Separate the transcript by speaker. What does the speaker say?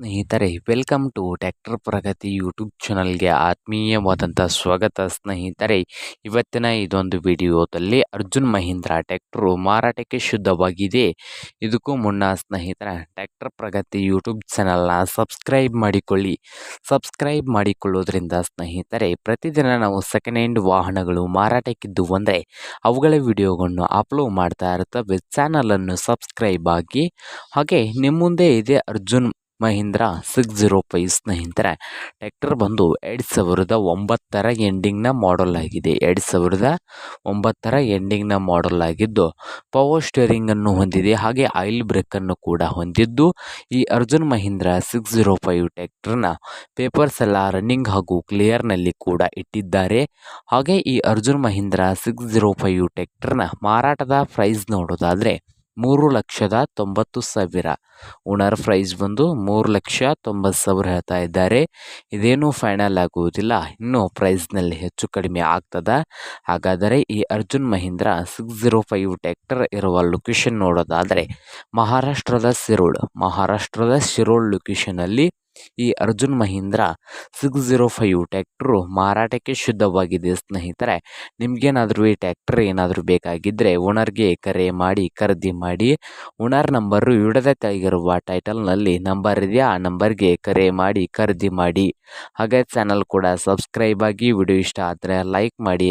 Speaker 1: ಸ್ನೇಹಿತರೆ, welcome to tractor Pragati YouTube ಚಾನಲ್ಗೆ ಆತ್ಮೀಯವಾದಂಥ ಸ್ವಾಗತ ಸ್ನೇಹಿತರೆ. ಇವತ್ತಿನ ಇದೊಂದು ವಿಡಿಯೋದಲ್ಲಿ ಅರ್ಜುನ್ ಮಹೀಂದ್ರ ಟ್ಯಾಕ್ಟ್ರು ಮಾರಾಟಕ್ಕೆ ಶುದ್ಧವಾಗಿದೆ. ಇದಕ್ಕೂ ಮುನ್ನ ಸ್ನೇಹಿತರ, ಟ್ಯಾಕ್ಟರ್ ಪ್ರಗತಿ ಯೂಟ್ಯೂಬ್ ಚಾನಲ್ನ ಸಬ್ಸ್ಕ್ರೈಬ್ ಮಾಡಿಕೊಳ್ಳಿ. ಸಬ್ಸ್ಕ್ರೈಬ್ ಮಾಡಿಕೊಳ್ಳೋದ್ರಿಂದ ಸ್ನೇಹಿತರೆ, ಪ್ರತಿದಿನ ನಾವು ಸೆಕೆಂಡ್ ಹ್ಯಾಂಡ್ ವಾಹನಗಳು ಮಾರಾಟಕ್ಕಿದ್ದು ಅಂದರೆ ಅವುಗಳ ವಿಡಿಯೋಗಳನ್ನು ಅಪ್ಲೋಡ್ ಮಾಡ್ತಾ ಇರ್ತವೆ ಚಾನಲನ್ನು ಸಬ್ಸ್ಕ್ರೈಬ್ ಆಗಿ, ಹಾಗೆ ನಿಮ್ಮ ಮುಂದೆ ಇದೆ Arjun Mahindra six zero five ಸ್ನೇಹಿತರೆ ಟ್ಯಾಕ್ಟರ್ ಬಂದು ಎರಡು ಸಾವಿರದ ಒಂಬತ್ತರ ಎಂಡಿಂಗ್ನ ಮಾಡಲ್ ಆಗಿದೆ. ಎರಡು ಸಾವಿರದ ಒಂಬತ್ತರ ಎಂಡಿಂಗ್ನ ಮಾಡಲ್ ಆಗಿದ್ದು ಪವರ್ ಸ್ಟೇರಿಂಗನ್ನು ಹೊಂದಿದೆ, ಹಾಗೆ ಆಯಿಲ್ ಬ್ರೇಕನ್ನು ಕೂಡ ಹೊಂದಿದ್ದು, ಈ Arjun Mahindra six zero five ಟ್ಯಾಕ್ಟರ್ನ papers ಎಲ್ಲ ರನ್ನಿಂಗ್ ಹಾಗೂ ಕ್ಲಿಯರ್ನಲ್ಲಿ ಕೂಡ ಇಟ್ಟಿದ್ದಾರೆ. ಹಾಗೆ ಈ Arjun Mahindra six zero five ಟ್ಯಾಕ್ಟರ್ನ ಮಾರಾಟದ ಪ್ರೈಸ್ ನೋಡೋದಾದರೆ ಮೂರು ಲಕ್ಷದ ತೊಂಬತ್ತು ಸಾವಿರ. ಓನರ್ ಪ್ರೈಸ್ ಬಂದು ಮೂರು ಲಕ್ಷ ತೊಂಬತ್ತು ಸಾವಿರ ಹೇಳ್ತಾ ಇದ್ದಾರೆ. ಇದೇನೂ ಫೈನಲ್ ಆಗುವುದಿಲ್ಲ. ಇನ್ನೂ ಪ್ರೈಸ್ನಲ್ಲಿ ಹೆಚ್ಚು ಕಡಿಮೆ ಆಗ್ತದೆ. ಹಾಗಾದರೆ ಈ Arjun Mahindra six zero five tractor ಇರುವ ಲೊಕೇಶನ್ ನೋಡೋದಾದರೆ ಮಹಾರಾಷ್ಟ್ರದ ಸಿರೋಳ್ ಮಹಾರಾಷ್ಟ್ರದ ಶಿರೋಳ್ ಲೊಕೇಶನಲ್ಲಿ ಈ Arjun Mahindra six zero five tractor ಮಾರಾಟಕ್ಕೆ ಶುದ್ಧವಾಗಿದೆ. ಸ್ನೇಹಿತರೆ, ನಿಮಗೇನಾದರೂ ಈ ಟ್ಯಾಕ್ಟ್ರ್ ಏನಾದರೂ ಬೇಕಾಗಿದ್ದರೆ ಓನರ್ಗೆ ಕರೆ ಮಾಡಿ, ಖರೀದಿ ಮಾಡಿ. ಓನರ್ ನಂಬರು ವಿಡದ ತೆಗಿರುವ ಟೈಟಲ್ನಲ್ಲಿ ನಂಬರ್ ಇದೆಯಾ, ಆ ನಂಬರ್ಗೆ ಕರೆ ಮಾಡಿ, ಖರೀದಿ ಮಾಡಿ. ಹಾಗೆ ಚಾನಲ್ ಕೂಡ ಸಬ್ಸ್ಕ್ರೈಬ್ ಆಗಿ ವಿಡಿಯೋ ಇಷ್ಟ ಆದರೆ ಲೈಕ್ ಮಾಡಿ.